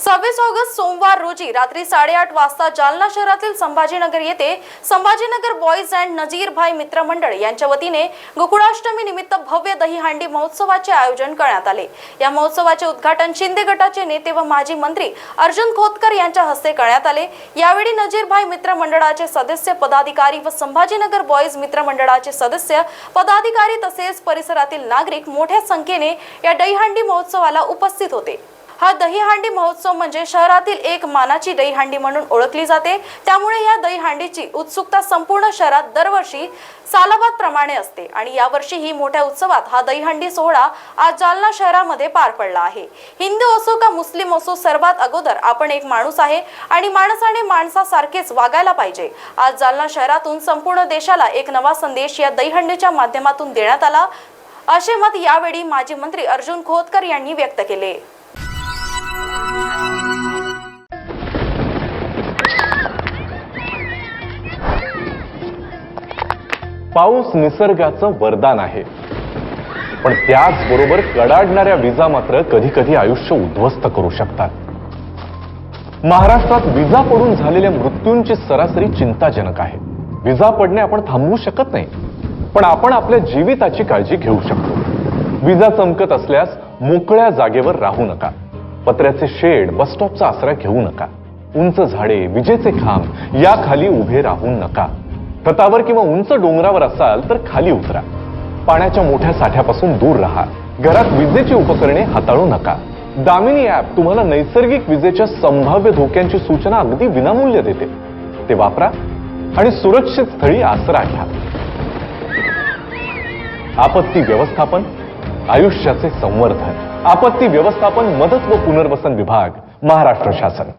सव्वीस ऑगस्ट सोमवार रोजी रात्री साडेआठ वाजता जालना शहरातील संभाजीनगर येथे संभाजीनगर बॉईज अँड नजीरभाई मित्र मंडळ यांच्या वतीने गोकुळाष्टमी निमित्त भव्य दहीहांडी महोत्सवाचे आयोजन करण्यात आले. या महोत्सवाचे उद्घाटन शिंदे गटाचे नेते व माजी मंत्री अर्जुन खोतकर यांच्या हस्ते करण्यात आले. यावेळी नजीरभाई मित्र मंडळाचे सदस्य पदाधिकारी व संभाजीनगर बॉईज मित्र मंडळाचे सदस्य पदाधिकारी तसेच परिसरातील नागरिक मोठ्या संख्येने या दहीहांडी महोत्सवाला उपस्थित होते. हा दहीहांडी महोत्सव म्हणजे शहरातील एक मानाची दहीहांडी म्हणून ओळखली जाते. त्यामुळे या दहीहांडीची उत्सुकता संपूर्ण शहरात दरवर्षी सालाबाद प्रमाणे असते आणि यावर्षी ही मोठ्या उत्सवात हा दहीहंडी सोहळा आज जालना शहरामध्ये पार पडला आहे. हिंदू असो का मुस्लिम असो सर्वात अगोदर आपण एक माणूस आहे आणि माणसाने माणसासारखेच वागायला पाहिजे. आज जालना शहरातून संपूर्ण देशाला एक नवा संदेश या दहीहंडीच्या माध्यमातून देण्यात आला. असे मत यावेळी माजी मंत्री अर्जुन खोतकर यांनी व्यक्त केले. पाऊस निसर्गाचं वरदान आहे. पण त्याचबरोबर कडाडणाऱ्या विजा मात्र कधी कधी आयुष्य उद्ध्वस्त करू शकतात. महाराष्ट्रात विजा पडून झालेल्या मृत्यूंची सरासरी चिंताजनक आहे. विजा पडणे आपण थांबवू शकत नाही. पण आपण आपल्या जीविताची काळजी घेऊ शकतो. विजा चमकत असल्यास मोकळ्या जागेवर राहू नका. पत्र्याचे शेड बसस्टॉपचा आसरा घेऊ नका. उंच झाडे विजेचे खांब या खाली उभे राहू नका. छतावर किंवा उंच डोंगरावर असाल तर खाली उतरा. पाण्याच्या मोठ्या साठ्यापासून दूर राहा. घरात विजेची उपकरणे हाताळू नका. दामिनी ऍप तुम्हाला नैसर्गिक विजेच्या संभाव्य धोक्यांची सूचना अगदी विनामूल्य देते. ते वापरा आणि सुरक्षित स्थळी आसरा घ्या. आपत्ती व्यवस्थापन आयुष्याचे संवर्धन. आपत्ती व्यवस्थापन मदत व पुनर्वसन विभाग महाराष्ट्र शासन.